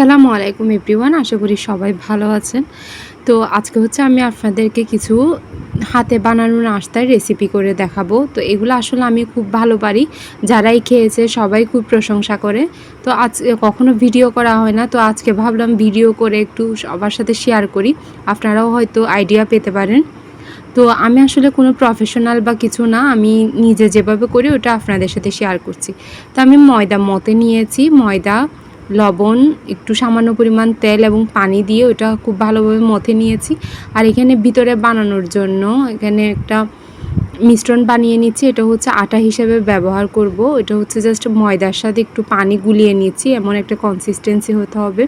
আসসালামু আলাইকুম এভরিওয়ান, আশা করি সবাই ভালো আছেন। তো আজকে হচ্ছে আমি আপনাদেরকে কিছু হাতে বানানো নাস্তার রেসিপি করে দেখাবো। তো এগুলো আসলে আমি খুব ভালো পারি, যারাই খেয়েছে সবাই খুব প্রশংসা করে। তো আজ কখনো ভিডিও করা হয় না, তো আজকে ভাবলাম ভিডিও করে একটু সবার সাথে শেয়ার করি। আপনারাও হয়তো আইডিয়া পেতে পারেন। তো আমি আসলে কোনো প্রফেশনাল বা কিছু না, আমি নিজে যেভাবে করি ওটা আপনাদের সাথে শেয়ার করছি। তো আমি ময়দা মতে নিয়েছি, ময়দা লবণ, একটু সামান্য পরিমাণ তেল এবং পানি দিয়ে ওটা খুব ভালোভাবে মথে নিয়েছি। আর এখানে ভিতরে বানানোর জন্য এখানে একটা মিশ্রণ বানিয়ে নিচ্ছি। এটা হচ্ছে আটা হিসেবে ব্যবহার করব। এটা হচ্ছে জাস্ট ময়দার সাথে একটু পানি গুলিয়ে নিচ্ছি। এমন একটা কনসিস্টেন্সি হতে হবে।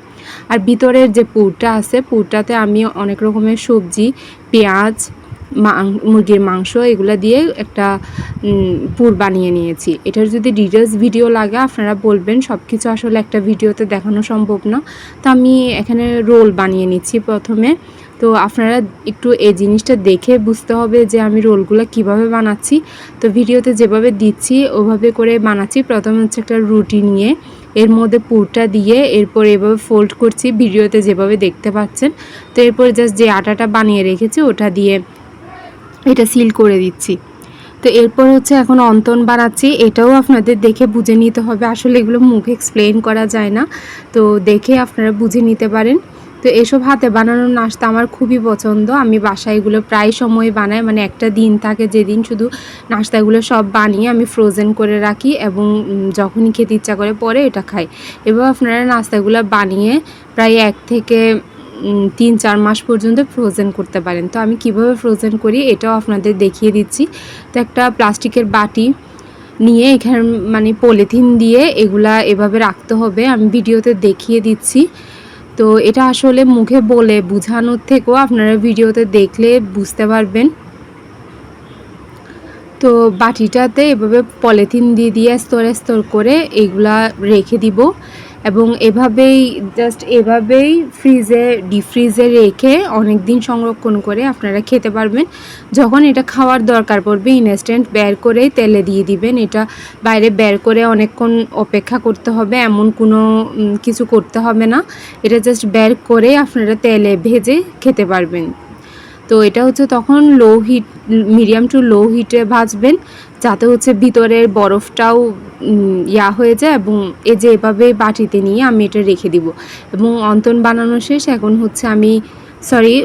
আর ভিতরের যে পুরটা আছে, পুরটাতে আমি অনেক রকমের সবজি, পেঁয়াজ মুরগির মাংস এগুলো দিয়ে একটা পুর বানিয়ে নিয়েছি। এটার যদি ডিটেলস ভিডিও লাগে, আপনারা বলবেন সব কিছু আসলে একটা ভিডিওতে দেখানো সম্ভব না। তো আমি এখানে রোল বানিয়ে নিচ্ছি প্রথমে। তো আপনারা একটু এই জিনিসটা দেখে বুঝতে হবে যে আমি রোলগুলো কীভাবে বানাচ্ছি। তো ভিডিওতে যেভাবে দিচ্ছি, ওভাবে করে বানাচ্ছি। প্রথমে হচ্ছে একটা রুটি নিয়ে, এর মধ্যে পুরটা দিয়ে, এরপর এভাবে ফোল্ড করছি। ভিডিওতে যেভাবে দেখতে পাচ্ছেন। তো এরপর জাস্ট যে আটাটা বানিয়ে রেখেছি, ওটা দিয়ে এটা সিল করে দিচ্ছি। তো এরপর হচ্ছে এখন অন্তন বানাচ্ছি। এটাও আপনাদের দেখে বুঝে নিতে হবে। আসলে এগুলো মুখে এক্সপ্লেন করা যায় না। তো দেখে আপনারা বুঝে নিতে পারেন। তো এসব হাতে বানানোর নাস্তা আমার খুবই পছন্দ। আমি বাসায় এগুলো প্রায় সময় বানাই। মানে একটা দিন থাকে যেদিন শুধু নাস্তাগুলো সব বানিয়ে আমি ফ্রোজেন করে রাখি এবং যখনই খেতে ইচ্ছা করে পরে এটা খাই। এবার আপনারা নাস্তাগুলো বানিয়ে প্রায় এক থেকে তিন, চার মাস পর্যন্ত ফ্রোজেন করতে পারেন। তো আমি কীভাবে ফ্রোজেন করি এটাও আপনাদের দেখিয়ে দিচ্ছি। তো একটা প্লাস্টিকের বাটি নিয়ে এখানে মানে পলিথিন দিয়ে এগুলা এভাবে রাখতে হবে। আমি ভিডিওতে দেখিয়ে দিচ্ছি। তো এটা আসলে মুখে বলে বোঝানোর থেকেও আপনারা ভিডিওতে দেখলে বুঝতে পারবেন। তো বাটিটাতে এভাবে পলিথিন দিয়ে দিয়ে স্তরে, স্তর করে এগুলা রেখে দিব। এবং এভাবেই জাস্ট এভাবেই ফ্রিজে ডিপ ফ্রিজে রেখে অনেক দিন সংরক্ষণ করে আপনারা খেতে পারবেন। যখন এটা খাওয়ার দরকার পড়বে ইনস্ট্যান্ট বের করেই তেলে দিয়ে দিবেন। এটা বাইরে বের করে অনেকক্ষণ অপেক্ষা করতে হবে, এমন কোনো কিছু করতে হবে না। এটা জাস্ট বের করে আপনারা তেলে ভেজে খেতে পারবেন। তো এটা হচ্ছে তখন low heat medium to low হিটে ভাজবেন, যাতে হচ্ছে ভিতরের বরফটাও ইয়া হয়ে যায় এবং এই যে এভাবে বাটিতে নিয়ে আমি এটা রেখে দিব। এবং অন্তন বানানো শেষ, এখন হচ্ছে আমি সরি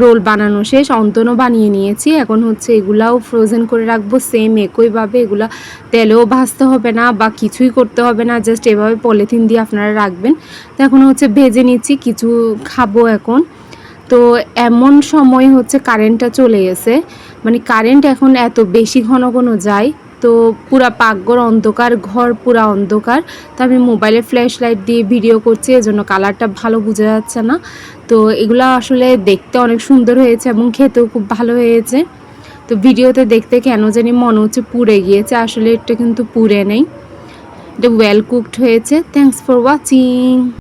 রোল বানানো শেষ, অন্তনও বানিয়ে নিয়েছি। এখন হচ্ছে এগুলাও ফ্রোজেন করে রাখব সেম একইভাবে এগুলা তেলেও ভাজতে হবে না বা কিছুই করতে হবে না জাস্ট এভাবে পলিথিন দিয়ে আপনারা রাখবেন। তো এখন হচ্ছে ভেজে নিচ্ছি, কিছু খাব এখন। তো এমন সময় হচ্ছে কারেন্টটা চলে গেছে। মানে কারেন্ট এখন এত বেশি ঘন ঘন যায়, তো পুরা পাকঘর অন্ধকার, ঘর পুরা অন্ধকার। তো আমি মোবাইলে ফ্ল্যাশ লাইট দিয়ে ভিডিও করছি, এজন্য কালারটা ভালো বোঝা যাচ্ছে না। তো এগুলো আসলে দেখতে অনেক সুন্দর হয়েছে এবং খেতেও খুব ভালো হয়েছে। তো ভিডিওতে দেখতে কেন জানি মনে হচ্ছে পুড়ে গিয়েছে, আসলে এটা কিন্তু পুড়ে নেই। এটা ওয়েল কুকড হয়েছে। Thanks for watching